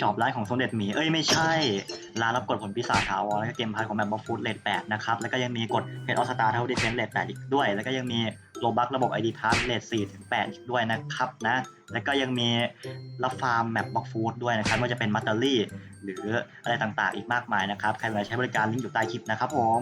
ช็อปร้านของสมเด็จหมี เอ้ยไม่ใช่ ร้านรับกดผลพิศาจถาวรแล้วก็เกมพาร์ทของแบบบอฟฟูดเลทแปดนะครับ แล้วก็ยังมีกดเพจออสตาร์เท่าดิเฟนเลทแปดอีกด้วย แล้วก็ยังมีโลบักระบบ ID พาร์ทเลทสี่ถึงแปดอีกด้วยนะครับนะ แล้วก็ยังมีรับฟาร์มแมปบล็อกฟูดด้วยนะครับไม่ว่าจะเป็นมัตเตอรี่ หรืออะไรต่างๆอีกมากมายนะครับ ใครสนใจใช้บริการลิงก์อยู่ใต้คลิปนะครับผม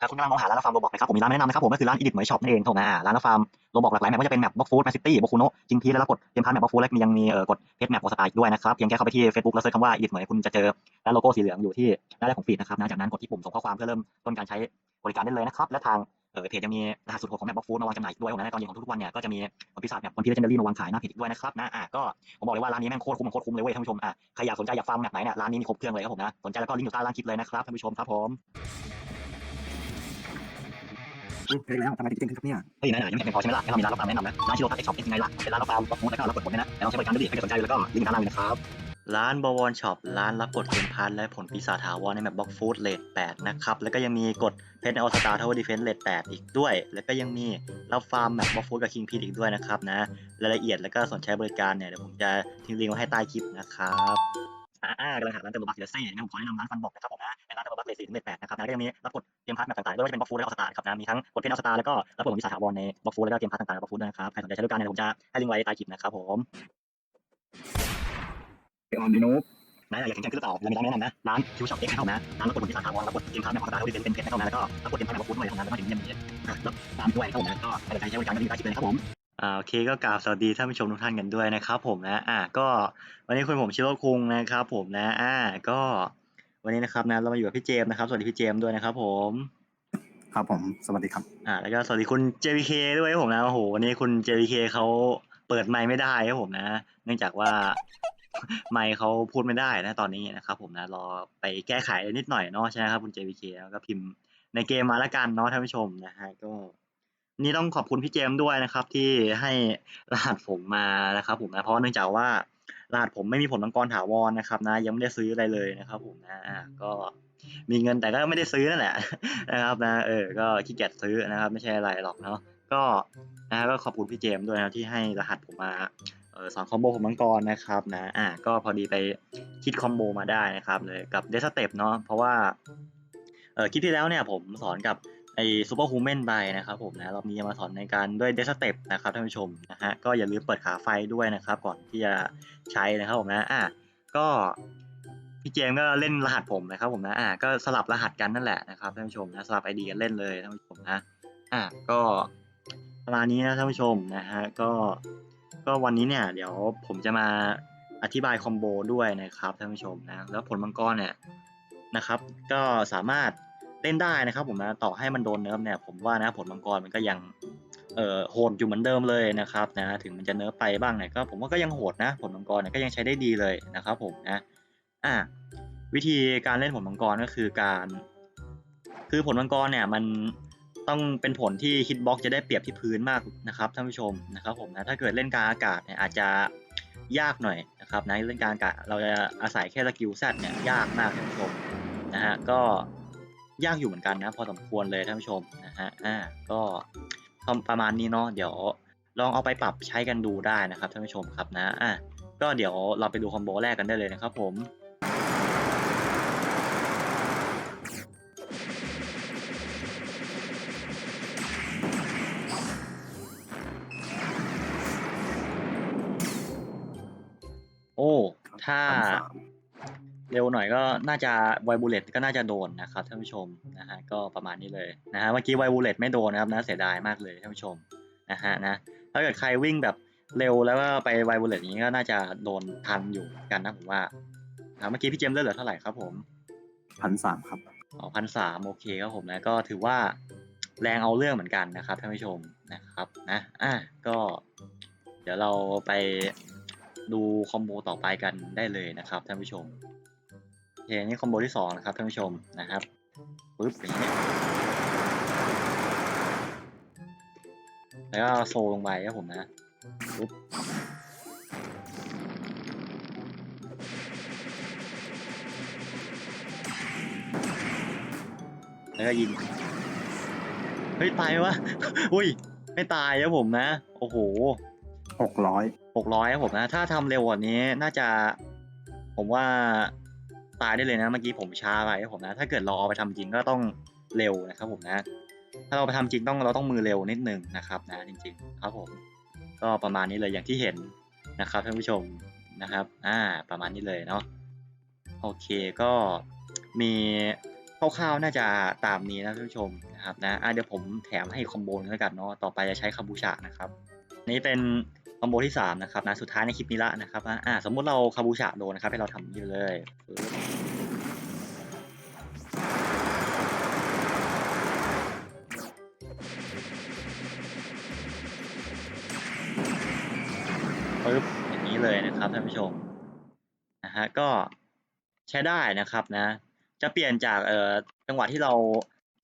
ถ้าคุณกำลังมองหาร้านรับฟาร์มโรบอกนะครับผมมีร้านแนะนำนะครับผมก็คือร้านอีดิทเหมยช็อปนั่นเองถูกไหมอ่าร้านรับฟาร์มโรบอกหลากหลายแมปว่าจะเป็นแมปบล็อกฟูดแมปซิตี้โบคูโนจิงพีแล้วกดเกมพาร์ทแมปบล็อกฟูดแล้วยังมีเอ่อกดเพจแมปโองสไตาอีกด้วยนะครับเพียงแค่เข้าไปที่ Facebook แล้วเซิร์ชคำว่าอีดิทเหมยคุณจะเจอร้านโลโก้สีเหลืองอยู่ที่หน้าแรกของฟีดนะครับนะจากนั้นกดที่ปุ่มส่งข้อความเพื่อเริ่มต้นการใช้บริการได้เลยนะครับและทางเออเพจจะมีรหัสสุดโหดของแมปบล็อกฟูดมาวางจำหน่ายด้วยผมนะในตอนเย็นของทุกๆวันเนี่ยก็จะมีคนพิศาจแบบคนที่เลเจนเดารี่มาวางขายหน้าเพจด้วยนะครับนะอะก็ผมบอกเลยว่าร้านนี้แม่งโคตรคุ้มโคตรคุ้มเลยเว้ยท่านผู้ชมอะใครอยากสนใจอยากฟาร์มแมปไหนเนี่ยร้านนี้มีครบเครื่องเลยครับผมนะสนใจแล้วก็ลิงก์อยู่ใต้ล่างคลิปเลยนะครับท่านผู้ชมครับผม เพลงแล้วทำไมถึงเจ๊งครับเนี่ยเฮ้ยไหนๆยังไม่เพียงพอใช่ไหมล่ะงั้นเรามีร้านรับฟาร์มแนะนำนะร้านชิโร่พัทเอ็กช็อปเป็นยังไงล่ะเป็นร้านรับฟาร์มบล็อกฟูดแล้วก็รับกดด้วยนะแล้วใช้บริการได้ดีใครสนใจแล้วก็ลิงก์ด้านล่างเลยนะครับร้านบวรช็อปร้านรับกดเกมพาร์ทและผลปีศาจถาวรในแมปบล็อกฟูดเลท8นะครับ แล้วก็ยังมีกดเพจในออสตาทาวเวอร์ดีเฟนส์เลท8อีกด้วย แล้วก็ยังมีรับฟาร์มแมปบล็อกฟูดกับคิงพีอีกด้วยนะครับนะรายละเอียดแล้วก็สนใจบริการเนี่ยเดี๋ยวผมจะทิ้งลิงก์ไว้ให้ใต้คลิปนะครับอ่ากำลังหาร้านเติมบัคเลสเซ่ผมขอแนะนำร้านฟันบอกนะครับผมนะ ถึงเลทแปดนะครับนะแล้วก็ยังมีรับกดเกมพาร์ทแบบต่างๆไม่ว่าจะเป็นบล็อกฟูดและออสตาครับนะมีทั้งกดเพจออสตาแล้วก็รับกดผลปีศาจถาวรในบล็อกฟูดแล้วก็เกมพาร์ทต่างๆในบล็อกฟูดด้วยนะครับใครสนใจใช้บริการเนี่ยเดี๋ยวผมจะให้ลิงก์ไว้ใต้คลิปนะครับผมไปออนดีโนบนายอยากแข่งขันขึ้นหรือเปล่าเรามีร้านแนะนำนะร้านคิวช็อปเอ็กซ์ให้เข้านะร้านรับกดผลพิศาจถาวรรับกดเกมพาร์ทแบบออสตาที่เป็นเป็นเพจให้เข้านะแล้วก็รับกดเกมพาร์ทแบบบล็อกฟูดด้วยเข้านะแล้วก็ถึงเยี่ยมนี้อะแล้วตามด้วยเข้านะก็ใครสนใจใช้บริการก็ลิงก์ใต้คลิปเลยนะครับผมอ่าโอเคก็กราบสวัสดีท่านผู้ชมทุกท่านกันด้วยนะครับผมนะอ่าก็วันนี้คุณผมชิโร่คุงนะครับผมนะอ่าก็ วันนี้นะครับนะเรามาอยู่กับพี่เจมส์นะครับ สวัสดีพี่เจมส์ด้วยนะครับ ผม ครับผม สวัสดีครับ อ่า แล้วก็สวัสดีคุณ JVK ด้วยครับผมนะโอ้โหวันนี้คุณ JVK เขาเปิดไมค์ไม่ได้ครับผมนะ เนื่องจากว่าไมค์เขาพูดไม่ได้นะตอนนี้นะครับ ผมนะรอไปแก้ไขนิดหน่อยเนาะใช่ไหมครับคุณ JVK แล้วก็พิมพ์ในเกมมาละกันเนาะท่านผู้ชมนะฮะก็นี่ต้องขอบคุณพี่เจมส์ด้วยนะครับ ที่ให้รหัสผมมานะครับ ผมนะเพราะเนื่องจากว่า รหัสผมไม่มีผลมังกรถาวรนะครับนะยังไม่ได้ซื้ออะไรเลยนะครับผมนะอ่าก็มีเงินแต่ก็ไม่ได้ซื้อนั่นแหละนะครับนะเออก็ขี้เกียจซื้อนะครับ ไม่ใช่อะไรหรอกเนาะก็นะก็ขอบคุณพี่เจมส์ด้วยนะที่ให้รหัสผมมาเออสอนคอมโบผมมังกรนะครับนะอ่าก็พอดีไปคิดคอมโบมาได้นะครับเลยกับเดสเต็ปเนาะเพราะว่าเออคลิปที่แล้วเนี่ยผมสอนกับ ไอซูเปอร์ฮูแมนไปนะครับผมนะเรามีมาสอนในการด้วยเดสเต็ปนะครับท่านผู้ชมนะฮะก็อย่าลืมเปิดขาไฟด้วยนะครับ ก่อนที่จะใช้นะครับผมนะอะก็พี่เจมส์ก็เล่นรหัสผมนะครับผมนะอะก็สลับรหัสกันนั่นแหละนะครับท่านผู้ชมนะสลับไอเดีกันเล่นเลยท่านผู้ชมนะอะก็ประมาณนี้นะท่านผู้ชมนะฮะก็ก็วันนี้เนี่ยเดี๋ยวผมจะมาอธิบายคอมโบด้วยนะครับท่านผู้ชมนะแล้วผลมังกรเนี่ยนะครับ ก็สามารถ เล่นได้นะครับผมนะต่อให้มันโดนเนิร์ฟเนี่ยผมว่านะผลมังกรมันก็ยังเอ่อโหดอยู่เหมือนเดิมเลยนะครับนะถึงมันจะเนิร์ฟไปบ้างเนี่ยก็ผมว่าก็ยังโหดนะผลมังกรเนี่ยก็ยังใช้ได้ดีเลยนะครับผมนะอะวิธีการเล่นผลมังกรก็คือการ คือผลมังกรเนี่ยมันต้องเป็นผลที่ฮิตบ็อกจะได้เปรียบที่พื้นมากนะครับท่านผู้ชมนะครับผมนะถ้าเกิดเล่นกลางอากาศเนี่ยอาจจะยากหน่อยนะครับนะเล่นกลางอากาศเราจะอาศัยแค่สกิลแซดเนี่ยยากมากท่านผู้ชมนะฮะก็ ยากอยู่เหมือนกันนะพอสมควรเลยท่านผู้ชมนะฮะอ่าก็ประมาณนี้เนาะเดี๋ยวลองเอาไปปรับใช้กันดูได้นะครับท่านผู้ชมครับนะอะก็เดี๋ยวเราไปดูคอมโบแรกกันได้เลยนะครับผมโอ้ถ้า เร็วหน่อยก็น่าจะไวบูเลตก็น่าจะโดนนะครับท่านผู้ชมนะฮะก็ประมาณนี้เลยนะฮะเมื่อกี้ไวบูเลตไม่โดนนะครับนะเสียดายมากเลยท่านผู้ชมนะฮะนะถ้าเกิดใครวิ่งแบบเร็วแล้วก็ไปไวบูเลตอย่างนี้ก็น่าจะโดนทันอยู่กันนะผมว่านะเมื่อกี้พี่เจมส์เลือดเหลือเท่าไหร่ครับผมพันสามครับอ๋อพันสามโอเคครับผมนะก็ถือว่าแรงเอาเรื่องเหมือนกันนะครับท่านผู้ชมนะครับนะอะก็ เดี๋ยวเราไปดูคอมโบต่อไปกันได้เลยนะครับท่านผู้ชมโอ เคนี่คอมโบที่สองนะครับท่านผู้ชมนะครับปึ๊บอย่างนี้แล้วก็โซลงไปครับผมนะปึ๊บแล้วก็ยิงเฮ้ยตายไหมวะอุ้ย ไม่ตายครับผมนะ โอ้โหหกร้อยหกร้อยครับผมนะ ถ้าทำเร็วกว่านี้น่าจะ ผมว่า ตายได้เลยนะเมื่อกี้ผมช้าไปครับผมนะ ถ้าเกิดเราเอาไปทำจริงก็ต้องเร็วนะครับผมนะ ถ้าเราไปทำจริงต้องเราต้องมือเร็วนิดนึงนะครับนะจริง ๆ ครับผม ก็ประมาณนี้เลยอย่างที่เห็นนะครับท่านผู้ชมนะครับ อ่า ประมาณนี้เลยเนาะโอเคก็มีคร่าวๆน่าจะตามนี้นะท่านผู้ชมนะครับนะเดี๋ยวผมแถมให้คอมโบนแล้วกันเนาะต่อไปจะใช้คาบูชานะครับ นี่เป็น คอมโบที่สามนะครับนะสุดท้ายในคลิปนี้ละนะครับนะอ่าสมมุติเราคาบูชาโดนนะครับ ให้เราทำนี่เลยปึ๊บปึ๊บอย่างนี้เลยนะครับท่านผู้ชมนะฮะก็ใช้ได้นะครับนะ จะเปลี่ยนจากเอ่อจังหวะที่เรา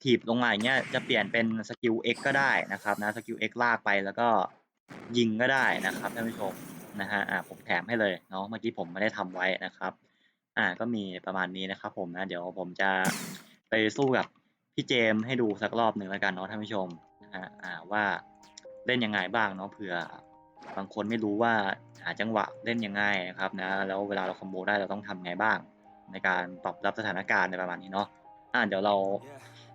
ถีบลงมาอย่างเงี้ยจะเปลี่ยนเป็นสกิล X ก็ได้นะครับนะสกิล X ลากไปแล้วก็ ยิงก็ได้นะครับท่านผู้ชมนะฮะอ่าผมแถมให้เลยเนาะเมื่อกี้ผมไม่ได้ทำไว้นะครับ อ่าก็มีประมาณนี้นะครับ ผมนะเดี๋ยวผมจะไปสู้กับพี่เจมให้ดูสักรอบหนึ่งแล้วกันเนาะท่านผู้ชมนะฮะอ่าว่าเล่นยังไงบ้างเนาะเผื่อบางคนไม่รู้ว่าหาจังหวะเล่นยังไงนะครับนะแล้วเวลาเราคอมโบได้เราต้องทำไงบ้าง ในการตอบรับสถานการณ์ในประมาณนี้เนาะอ่าเดี๋ยวเรา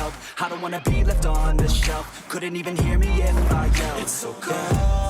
help. I don't wanna be left on the shelf. Couldn't even hear me if I yelled. It's so cold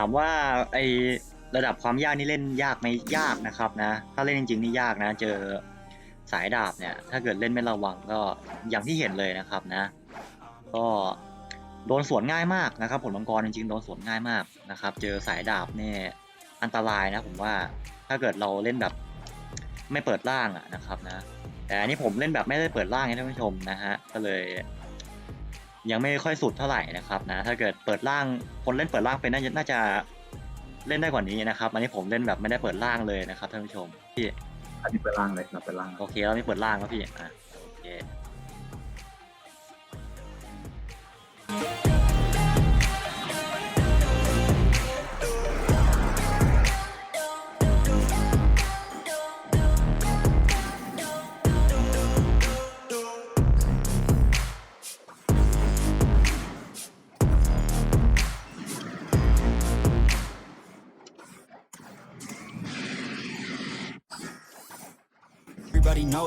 ามว่าไอระดับความยากนี่เล่นยากไหมยากนะครับนะ ถ้าเล่นจริงๆนี่ยากนะ เจอสายดาบเนี่ย ถ้าเกิดเล่นไม่ระวังก็อย่างที่เห็นเลยนะครับนะ ก็โดนสวนง่ายมากนะครับผลมังกรจริงๆโดนสวนง่ายมากนะครับ เจอสายดาบเนี่ยอันตรายนะผมว่าถ้าเกิดเราเล่นแบบไม่เปิดล่างอะนะครับนะแต่อันนี้ผมเล่นแบบไม่ได้เปิดล่างนะท่านผู้ชมนะฮะก็เลย ยังไม่ค่อยสุดเท่าไหร่นะครับนะถ้าเกิดเปิดล่างคนเล่นเปิดล่างเป็นน่าจะน่าจะเล่นได้กว่านี้นะครับอันนี้ผมเล่นแบบไม่ได้เปิดล่างเลยนะครับท่านผู้ชมพี่อันนี้เป็นล่างเลยเราเป็นล่างโอเคเราไม่เปิดล่างแล้วพี่อะโอเค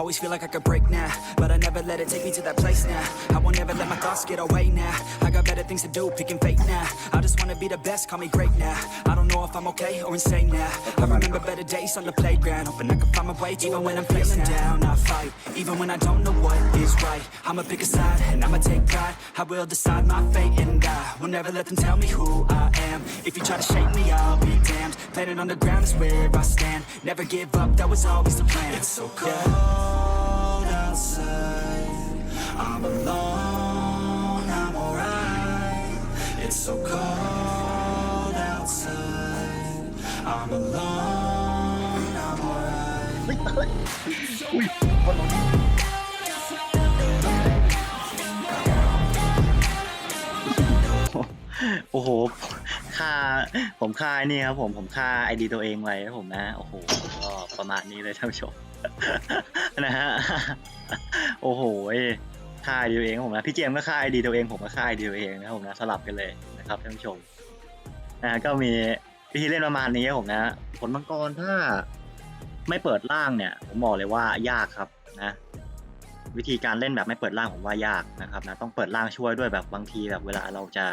I always feel like I could break now, but I never let it take me to that place now. I won't ever let my thoughts get away now. I got better things to do, picking fate now. I just wanna be the best, call me great now. I don't know if I'm okay or insane now. I remember better days on the playground, hoping I can find my way. Even when I'm feeling down, I fight. Even when I don't know what is right, I'ma pick a side and I'ma take pride. I will decide my fate and I will never let them tell me who I am. If you try to shake me, I'll be damned. Planet on the ground is where I stand. Never give up, that was always the plan. It's so cold outside. I'm alone, I'm alright. It's so cold outside. I'm alone, I'm alright. โอ้โหค่าผมค่าไอ้นี่ครับผมผมค่าไอดีตัวเองไว้ครับผมนะ โอ้โหก็ประมาณนี้เลยท่านผู้ชมนะฮะโอ้โหค่าไอดีตัวเองผมนะพี่เจมก็ค่าไอดีตัวเองผมก็ค่าไอดีตัวเองนะผมนะสลับกันเลยนะครับท่านผู้ชมนะก็มีวิธีเล่นประมาณนี้ครับผมนะผลมังกรถ้าไม่เปิดล่างเนี่ย ผมบอกเลยว่ายากครับนะวิธีการเล่นแบบไม่เปิดล่างผมว่ายากนะครับนะต้องเปิดล่างช่วยด้วยแบบบางทีแบบเวลาเราจะ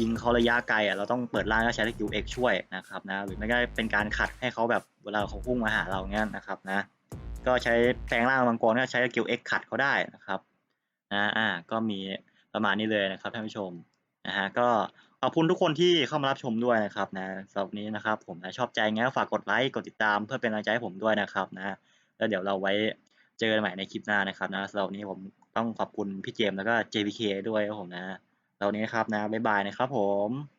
ยิงเขาระยะไกลอะเราต้องเปิดล่างก็ใช้สกิลเอ็กช่วยนะครับนะหรือไม่ก็เป็นการขัดให้เขาแบบเวลาเขาพุ่งมาหาเราเงี้ยนะครับนะก็ใช้แปลงร่างมังกรก็ใช้สกิลเอ็กขัดเขาได้นะครับนะอ่าก็มีประมาณนี้เลยนะครับท่านผู้ชมนะฮะก็ขอบคุณทุกคนที่เข้ามารับชมด้วยนะครับนะสำหรับนี้นะครับผมนะชอบใจงั้นฝากกดไลค์กดติดตามเพื่อเป็นกำลังใจให้ผมด้วยนะครับนะแล้วเดี๋ยวเราไว้เจอกันใหม่ในคลิปหน้านะครับนะสำหรับนนี้ผมต้องขอบคุณพี่เจมส์แล้วก็ JPK ด้วยครับผมนะ สำหรับวันนี้ครับนะบ๊ายบายนะครับผม